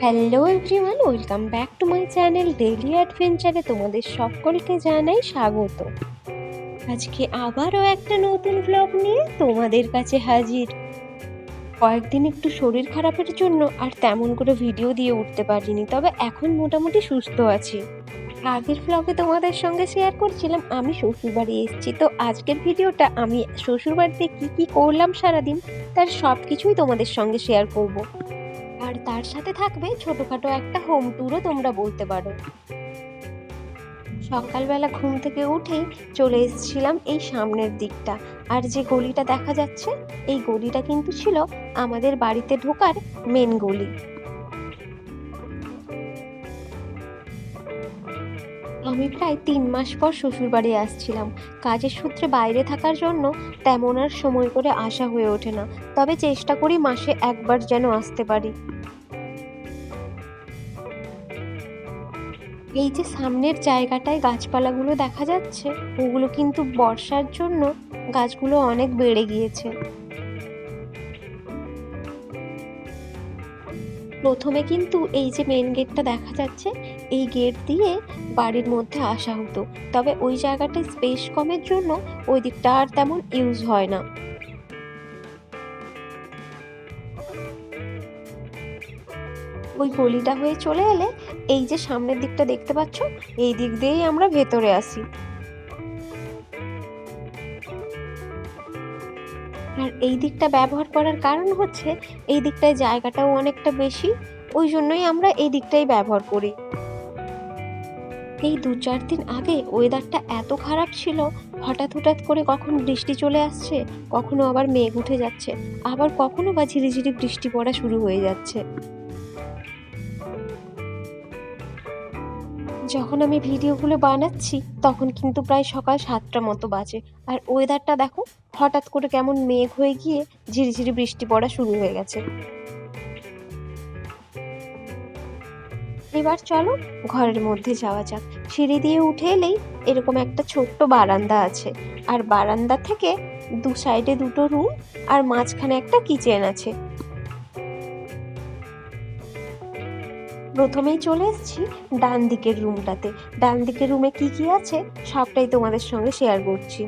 Hello everyone welcome back to my channel daily অ্যাডভেঞ্চারে তোমাদের সকলকে জানাই স্বাগত। আজকে আবারও একটা নতুন ব্লগ নিয়ে তোমাদের কাছে হাজির। কয়েকদিন একটু শরীর খারাপের জন্য আর তেমন করে ভিডিও দিয়ে উঠতে পারিনি, তবে এখন মোটামুটি সুস্থ আছি। আগের ব্লগে তোমাদের সঙ্গে শেয়ার করছিলাম, আমি শ্বশুরবাড়ি এসেছি, তো আজকের ভিডিওটা আমি শ্বশুরবাড়িতে কী কী করলাম সারাদিন, তার সব কিছুই তোমাদের সঙ্গে শেয়ার করব। আর তার সাথে থাকবে ছোটখাটো একটা হোম ট্যুরও তোমরা বলতে পারো। সকালবেলা ঘুম থেকে উঠেই চলে এসেছিলাম এই সামনের দিকটা। আর যে গলিটা দেখা যাচ্ছে, এই গলিটা কিন্তু ছিল আমাদের বাড়িতে ঢোকার মেন গলি। আমি প্রায় তিন মাস পর শ্বশুরবাড়ি আসছিলাম। কাজের সূত্রে বাইরে থাকার জন্য তেমন আর সময় করে আসা হয়ে ওঠে না। তবে চেষ্টা করি মাসে একবার যেন আসতে পারি। এই যে সামনের জায়গাটায় গাছপালাগুলো দেখা যাচ্ছে, ওগুলো কিন্তু বর্ষার জন্য গাছগুলো অনেক বেড়ে গিয়েছে। প্রথমে কিন্তু এই যে মেন গেটটা দেখা যাচ্ছে এই গেট দিয়ে বাড়ির মধ্যে আসা হতো। তবে ওই জায়গাটায় স্পেস কমের জন্য ওই দিকটা আর তেমন ইউজ হয় না। ওই গলিটা হয়ে চলে এলে এই যে সামনের দিকটা দেখতে পাচ্ছ, এই দিক দিয়েই আমরা ভেতরে আসি। আর এই দিকটা ব্যবহার করার কারণ হচ্ছে, এই দিকটায় জায়গাটাও অনেকটা বেশি, ওই জন্যই আমরা এই দিকটাই ব্যবহার করি। এই দু চার দিন আগে ওয়েদারটা এত খারাপ ছিল, হঠাৎ হঠাৎ করে কখন বৃষ্টি চলে আসছে, কখনো আবার মেঘ উঠে যাচ্ছে, আবার কখনো বা ঝিরিঝিরি বৃষ্টি পড়া শুরু হয়ে যাচ্ছে। যখন আমি ভিডিওগুলো বানাচ্ছি, তখন কিন্তু প্রায় সকাল সাতটা মতো বাজে, আর ওয়েদারটা দেখো, হঠাৎ করে কেমন মেঘ হয়ে গিয়ে ঝিরিঝিরি বৃষ্টি পড়া শুরু হয়ে গেছে। এবার চলো ঘরের মধ্যে যাওয়া যাক। সিঁড়ি দিয়ে উঠে এলেই এরকম একটা ছোট্ট বারান্দা আছে। আর বারান্দা থেকে দু সাইডে দুটো রুম আর মাঝখানে একটা কিচেন আছে। প্রথমেই চলে এসেছি ডান দিকের রুমটাতে। ডান দিকের রুমে কি কি আছে সবটাই তোমাদের সঙ্গে শেয়ার করছি।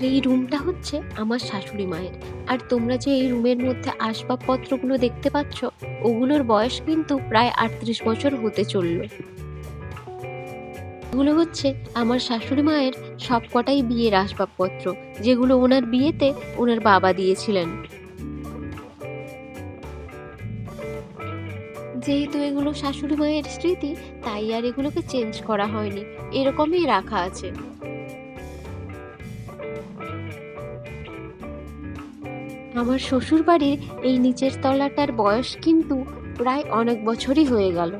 এই রুমটা হচ্ছে আমার শাশুড়ি মায়ের। আর তোমরা যে এই রুমের মধ্যে আসবাবপত্রগুলো দেখতে পাচ্ছ ওগুলোর বয়স কিন্তু প্রায় আটত্রিশ বছর হতে চলল। এগুলো হচ্ছে আমার শাশুড়ি মায়ের সবকটাই বিয়ের আসবাবপত্র, যেগুলো ওনার বিয়েতে ওনার বাবা দিয়েছিলেন। যেহেতু এগুলো শাশুড়ি মায়ের স্মৃতি, তাই আর এগুলোকে চেঞ্জ করা হয়নি। এরকমই রাখা আছে। আমার শ্বশুর বাড়ির এই নিচের তলাটার বয়স কিন্তু প্রায় অনেক বছরই হয়ে গেল।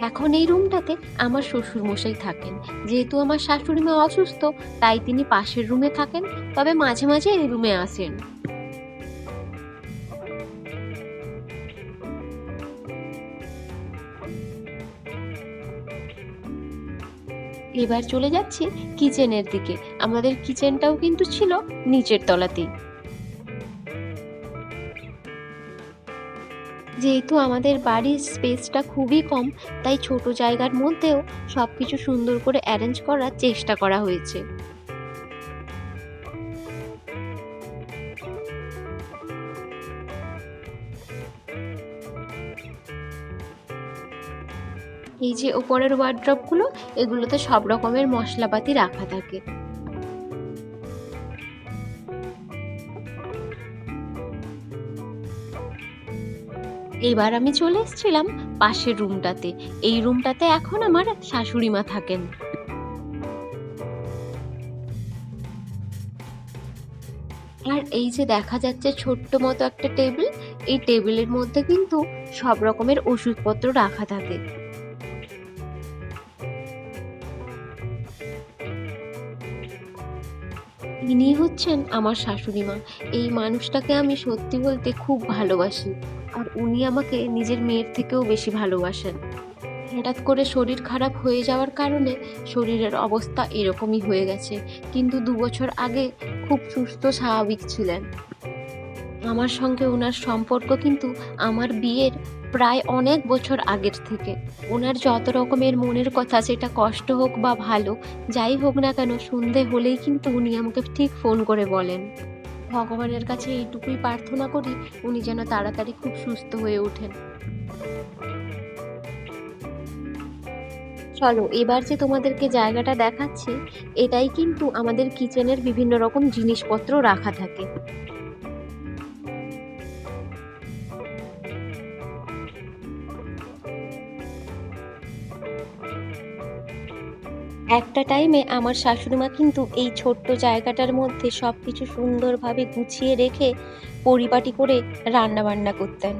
এখন এই রুমটাতে আমার শ্বশুর মশাই থাকেন। যেহেতু আমার শাশুড়ি মা অসুস্থ, তাই তিনি পাশের রুমে থাকেন, তবে মাঝে মাঝে এই রুমে আসেন। এবার চলে যাচ্ছি কিচেনের দিকে। আমাদের কিচেনটাও কিন্তু ছিল নিচের তলাতেই। যেহেতু আমাদের বাড়ির স্পেসটা খুবই কম, তাই ছোট জায়গার মধ্যেও সব কিছু সুন্দর করে অ্যারেঞ্জ করার চেষ্টা করা হয়েছে। এই যে ওপরের ওয়ার্ড্রপগুলো এগুলোতে সব রকমের মশলাপাতি রাখা থাকে। এবার আমি চলে এসেছিলাম পাশের রুমটাতে এই রুমটাতে এখন আমার শাশুড়ি মা থাকেন। আর এই যে দেখা যাচ্ছে ছোট্ট মতো একটা টেবিল এই টেবিলের মধ্যে কিন্তু সব রকমের ওষুধপত্র রাখা থাকে। ইনি হচ্ছেন আমার শাশুড়ি মা। এই মানুষটাকে আমি সত্যি বলতে খুব ভালোবাসি। আর উনি আমাকে নিজের মেয়ের থেকেও বেশি ভালোবাসেন। হঠাৎ করে শরীর খারাপ হয়ে যাওয়ার কারণে শরীরের অবস্থা এরকমই হয়ে গেছে। কিন্তু দু বছর আগে খুব সুস্থ, স্বাভাবিক ছিলেন। আমার সঙ্গে ওনার সম্পর্ক কিন্তু আমার বিয়ের প্রায় অনেক বছর আগের থেকে। ওনার যত রকমের মনের কথা, সেটা কষ্ট হোক বা ভালো, যাই হোক না কেন, সন্ধে হলেই কিন্তু উনি আমাকে ঠিক ফোন করে বলেন। ভগবানের কাছে এইটুকুই প্রার্থনা করি, উনি যেন তাড়াতাড়ি খুব সুস্থ হয়ে ওঠেন। চলো, এবার যে তোমাদেরকে জায়গাটা দেখাচ্ছি, এটাই কিন্তু আমাদের কিচেনের বিভিন্ন রকম জিনিসপত্র রাখা থাকে। একটা টাইমে আমার শাশুড়িমা কিন্তু এই ছোট্ট জায়গাটার মধ্যে সব কিছু সুন্দরভাবে গুছিয়ে রেখে পরিপাটি করে রান্না বান্না করতেন।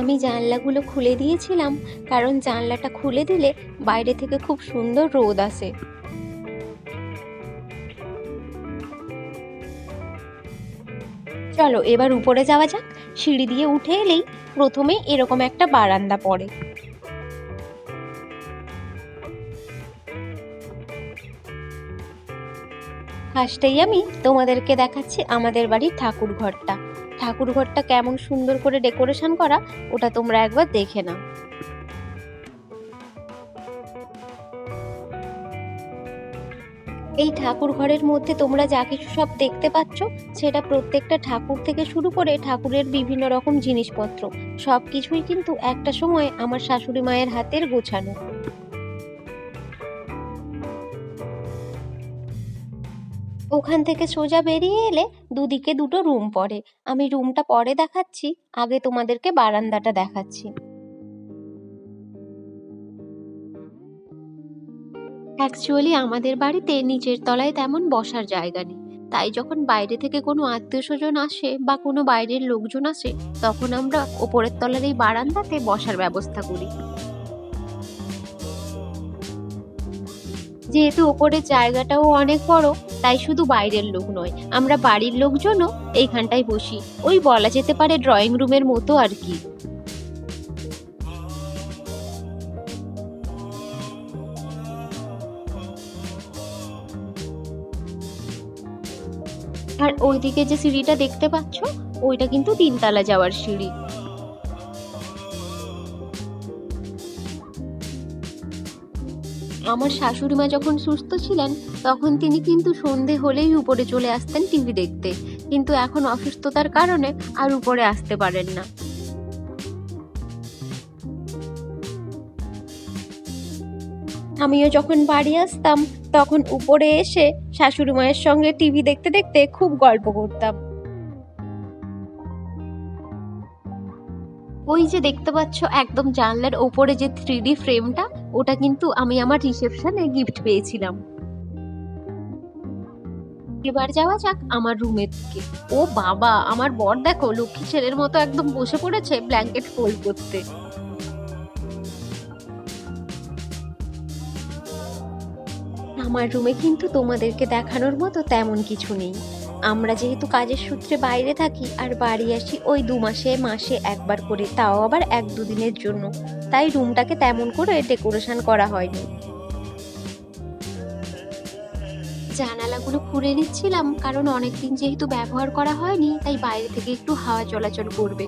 আমি জানলাগুলো খুলে দিয়েছিলাম, কারণ জানলাটা খুলে দিলে বাইরে থেকে খুব সুন্দর রোদ আসে। চলো, এবার উপরে যাওয়া যাক। সিঁড়ি দিয়ে উঠে এলেই প্রথমে এরকম একটা বারান্দা পড়ে। ফার্স্টেই আমি তোমাদেরকে দেখাচ্ছি আমাদের বাড়ির ঠাকুর ঘরটা। ঠাকুর ঘরটা কেমন সুন্দর করে ডেকোরেশন করা, ওটা তোমরা একবার দেখে নাও। এই ঠাকুর ঘরের মধ্যে তোমরা যা কিছু সব দেখতে পাচ্ছ, সেটা প্রত্যেকটা ঠাকুর থেকে শুরু করে ঠাকুরের বিভিন্ন রকম জিনিসপত্র। সব কিছুই কিন্তু একটা সময় আমার শাশুড়ি মায়ের হাতের গোছানো। ওখান থেকে সোজা বেরিয়ে এলে দুদিকে দুটো রুম পড়ে। আমি রুমটা পরে দেখাচ্ছি, আগে তোমাদেরকে বারান্দাটা দেখাচ্ছি। অ্যাকচুয়ালি আমাদের বাড়িতে নিচের তলায় তেমন বসার জায়গা নেই। তাই যখন বাইরে থেকে কোনো আত্মীয় স্বজন আসে বা কোনো বাইরের লোকজন আসে, তখন আমরা ওপরের তলার এই বারান্দাতে বসার ব্যবস্থা করি। যেহেতু ওপরের জায়গাটাও অনেক বড়, তাই শুধু বাইরের লোক নয়, আমরা বাড়ির লোকজনও এইখানটায় বসি। ওই বলা যেতে পারে ড্রয়িং রুমের মতো আর কি। আর ওইদিকে যে সিঁড়িটা দেখতে পাচ্ছ, ওইটা কিন্তু তিনতলা যাওয়ার সিঁড়ি। আমার শাশুড়ি মা যখন সুস্থ ছিলেন, তখন তিনি কিন্তু সন্ধে হলেই উপরে চলে আসতেন টিভি দেখতে। কিন্তু এখন অসুস্থতার কারণে আর উপরে আসতে পারেন না। আমিও যখন বাড়ি আসতাম, তখন উপরে এসে শাশুড়ি মায়ের সঙ্গে টিভি দেখতে দেখতে খুব গল্প করতাম। ওই যে দেখতে পাচ্ছ একদম জানলার ওপরে যে থ্রি ফ্রেমটা ওটা কিন্তু আমি আমার রিসেপশনে গিফট পেয়েছিলাম। এবার যাওয়া যাক আমার রুমের দিকে। ও বাবা, আমার বর দেখো, লক্ষ্মী ছেলের মতো একদম বসে পড়েছে ব্ল্যাঙ্কেট ফোল্ড করতে। আমার রুমে কিন্তু তোমাদেরকে দেখানোর মতো তেমন কিছু নেই। আমরা যেহেতু কাজের সূত্রে বাইরে থাকি আর বাড়ি আসি ওই দু মাসে মাসে একবার করে, তাও আবার এক দুদিনের জন্য। তাই রুমটাকে তেমন করে ডেকোরেশন করা হয়নি। জানালাগুলো খুলে নিচ্ছিলাম, কারণ অনেকদিন যেহেতু ব্যবহার করা হয়নি, তাই বাইরে থেকে একটু হাওয়া চলাচল করবে।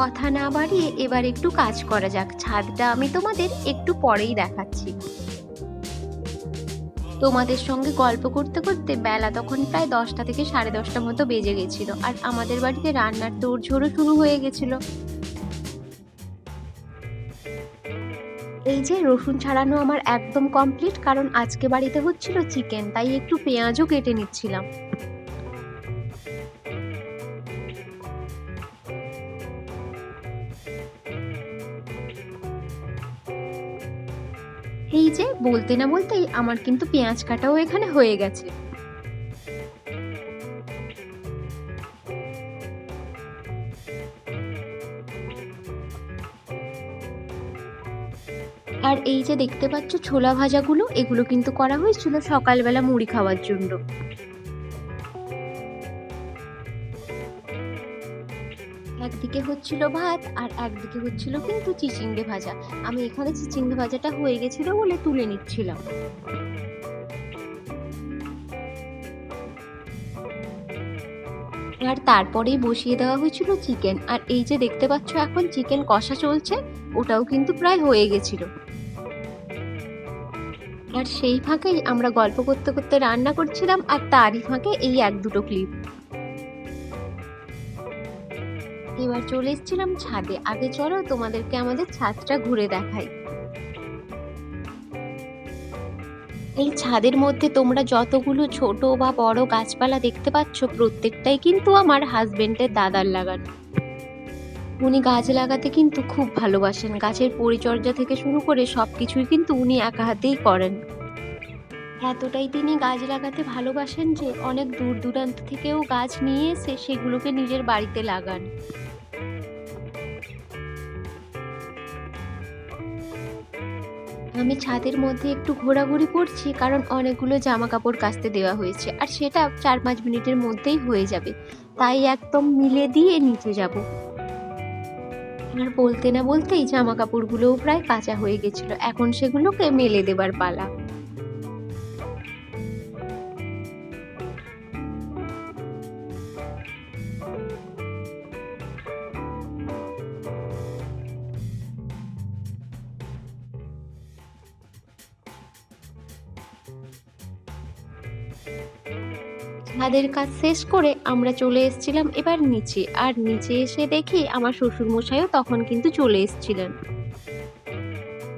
কথা না বাড়িয়ে এবার একটু কাজ করা যাক। ছাদটা আমি তোমাদের একটু পরেই দেখাচ্ছি। তোমাদের সঙ্গে গল্প করতে করতে বেলা তখন প্রায় দশটা থেকে সাড়ে দশটা মতো বেজে গেছিল আর আমাদের বাড়িতে রান্নার তোড়ঝোড়ও শুরু হয়ে গেছিল। এই যে রসুন ছাড়ানো আমার একদম কমপ্লিট কারণ আজকে বাড়িতে হচ্ছিল চিকেন তাই একটু পেঁয়াজও কেটে নিচ্ছিলাম। বলতে না বলতেই আমার কিন্তু পেঁয়াজ কাটাও এখানে হয়ে গেছে। আর এই যে দেখতে পাচ্ছ ছোলা ভাজাগুলো, এগুলো কিন্তু করা হয়েছিল সকালবেলা মুড়ি খাওয়ার জন্য। একদিকে হচ্ছিল ভাত আর একদিকে হচ্ছিল কিন্তু চিচিঙ্গে ভাজা। আমি এখানে চিচিঙ্গে ভাজাটা হয়ে গেছিল বলে তুলে নিচ্ছিলাম। আর তারপরেই বসিয়ে দেওয়া হয়েছিল চিকেন। আর এই যে দেখতে পাচ্ছ এখন চিকেন কষা চলছে, ওটাও কিন্তু প্রায় হয়ে গেছিল। আর সেই ফাঁকেই আমরা গল্প করতে করতে রান্না করছিলাম আর তারই ফাঁকে এই এক দুটো ক্লিপ এবার চলে এসেছিলাম ছাদে। আগে চলো তোমাদেরকে আমাদের ছাদটা ঘুরে দেখাই। এই ছাদের মধ্যে তোমরা যতগুলো ছোট বা বড় গাছপালা দেখতে পাচ্ছ, প্রত্যেকটাই কিন্তু আমার হাজবেন্ডের দাদার লাগানো। উনি গাছ লাগাতে কিন্তু খুব ভালোবাসেন। গাছের পরিচর্যা থেকে শুরু করে সব কিছুই কিন্তু উনি একা হাতেই করেন। এতটাই তিনি গাছ লাগাতে ভালোবাসেন যে অনেক দূর দূরান্ত থেকেও গাছ নিয়ে এসে সেগুলোকে নিজের বাড়িতে লাগান। আমি ছাদের মধ্যে একটু ঘোরাঘুরি করছি কারণ অনেকগুলো জামা কাপড় কাচতে দেওয়া হয়েছে আর সেটা চার পাঁচ মিনিটের মধ্যেই হয়ে যাবে। তাই একদম মিলে দিয়ে নিচে যাব। আর বলতে না বলতেই জামা কাপড়গুলোও প্রায় কাঁচা হয়ে গেছিল। এখন সেগুলোকে মেলে দেবার পালা। ছাদের কাজ শেষ করে আমরা চলে এসেছিলাম এবার নিচে। আর নিচে এসে দেখি আমার শ্বশুর মশাইও তখন কিন্তু চলে এসেছিলেন।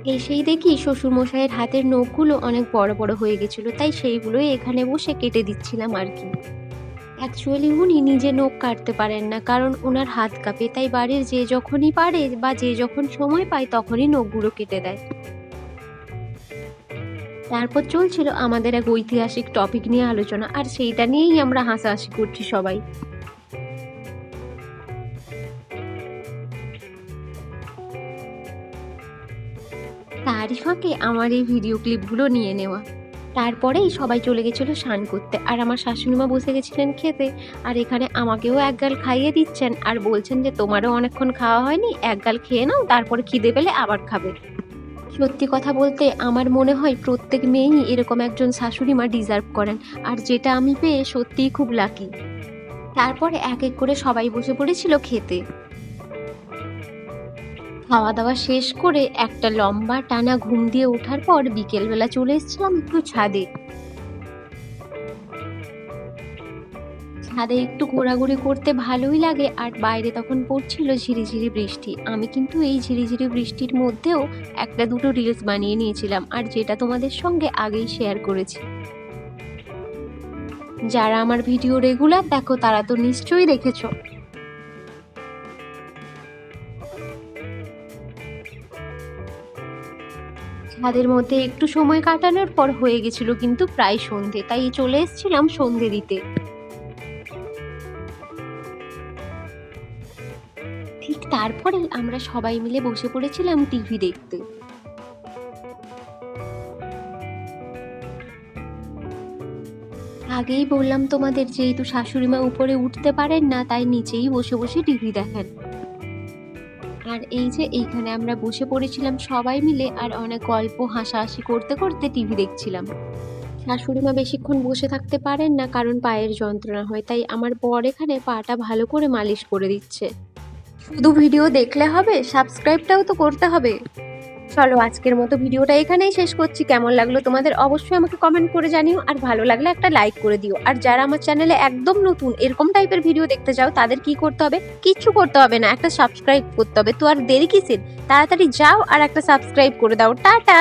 এসেই দেখি শ্বশুর মশাইয়ের হাতের নখগুলো অনেক বড় বড় হয়ে গেছিল, তাই সেইগুলোই এখানে বসে কেটে দিচ্ছিলাম আর কি। অ্যাকচুয়ালি উনি নিজে নখ কাটতে পারেন না, কারণ ওনার হাত কাঁপে, তাই বাড়ির যে যখনই পারে বা যে যখন সময় পায় তখনই নখগুলো কেটে দেয়। তারপর চলছিল আমাদের এক ঐতিহাসিক টপিক নিয়ে আলোচনা, আর সেইটা নিয়েই আমরা হাসাহাসি করছি সবাই। তারই ফাঁকে আমার এই ভিডিও ক্লিপগুলো নিয়ে নেওয়া। তারপরেই সবাই চলে গেছিল স্নান করতে, আর আমার শাশুড়িমা বসে গেছিলেন খেতে, আর এখানে আমাকেও এক গাল খাইয়ে দিচ্ছেন, আর বলছেন যে তোমারও অনেকক্ষণ খাওয়া হয়নি, এক গাল খেয়ে নাও, তারপরে খিদে পেলে আবার খাবে। সত্যি কথা বলতে আমার মনে হয় প্রত্যেক মেয়েই এরকম একজন শাশুড়ি মা ডিজার্ভ করেন। আর যেটা আমি পেয়ে সত্যিই খুব লাকি তারপরে এক এক করে সবাই বসে পড়েছিল খেতে। খাওয়া দাওয়া শেষ করে একটা লম্বা টানা ঘুম দিয়ে ওঠার পর বিকেলবেলা চলে এসেছিলাম একটু ছাদে। ছাদে একটু ঘোরাঘুরি করতে ভালোই লাগে আর বাইরে তখন পড়ছিল ঝিরিঝিরি বৃষ্টি। আমি কিন্তু এই ঝিরিঝিরি বৃষ্টির মধ্যেও একটা দুটো রিলস বানিয়ে নিয়েছিলাম আর যেটা তোমাদের সঙ্গে আগেই শেয়ার করেছি। যারা আমার ভিডিও রেগুলার দেখো, তারা তো নিশ্চয়ই দেখেছ। ছাদের মধ্যে একটু সময় কাটানোর পর হয়ে গেছিল কিন্তু প্রায় সন্ধে, তাই চলে এসেছিলাম সন্ধে দিতে। ঠিক তারপরেই আমরা সবাই মিলে বসে পড়েছিলাম টিভি দেখতে। আগেই বললাম তোমাদের যেহেতু শাশুড়িমা উপরে উঠতে পারেন না, তাই নিচেই বসে বসে টিভি দেখেন। আর এই যে এইখানে আমরা বসে পড়েছিলাম সবাই মিলে আর অনেক গল্প হাসাহাসি করতে করতে টিভি দেখছিলাম। শাশুড়িমা বেশিক্ষণ বসে থাকতে পারেন না, কারণ পায়ের যন্ত্রণা হয়, তাই আমার বর এখানে পাটা ভালো করে মালিশ করে দিচ্ছে। শুধু ভিডিও দেখলে হবে সাবস্ক্রাইবটাও তো করতে হবে। চলো আজকের মতো ভিডিওটা এখানেই শেষ করছি। কেমন লাগল তোমাদের অবশ্যই আমাকে কমেন্ট করে জানিও, আর ভালো লাগলে একটা লাইক করে দিও। আর যারা আমার চ্যানেলে একদম নতুন, এরকম টাইপের ভিডিও দেখতে চাও, তাদের কি করতে হবে? কিচ্ছু করতে হবে না, একটা সাবস্ক্রাইব করতে হবে। তো আর দেরি কিসের? তাড়াতাড়ি যাও আর একটা সাবস্ক্রাইব করে দাও। টাটা!